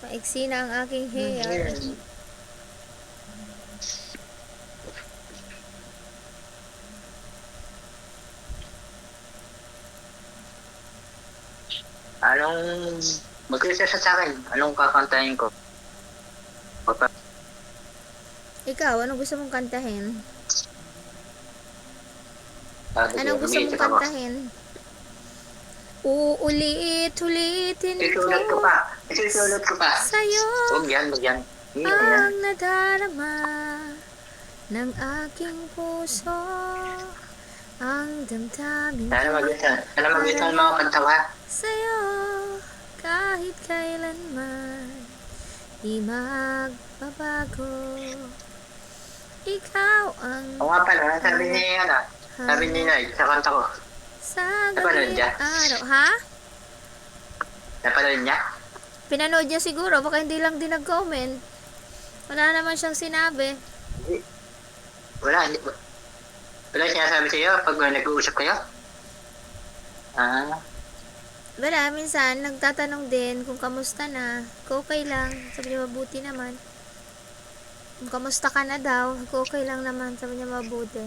Maiksi na ang aking hair. Anong... Mag-research sa akin. Anong kakantahin ko? Papa, Ikaw, anong gusto mong kantahin? ko, Anong gusto mong kantahin? Uulit-ulitin Isusulat ko ko pa. Isusulat ko pa. sa'yo Huwag yan, huwag yan. Ang nadarama ng aking puso ang damdamin Sana mag-research. Sana mag-research mga kanta ko ha. sa'yo kahit kailanman di magbabago ikaw ang Oo nga pala, sabi niya yan ah. Sabi ni Nay, sa kanta ko. Sa Napanood gabi niya? araw ha? Napanood niya? Pinanood niya siguro, baka hindi lang din nag-comment. Wala naman siyang sinabi. Hindi. Wala, hindi. Wala sinasabi sa'yo pag nag-uusap kayo? Ah, Wala, minsan nagtatanong din kung kamusta na. Kung okay lang. Sabi niya mabuti naman. Kung kamusta ka na daw, kung okay lang naman. Sabi niya mabuti.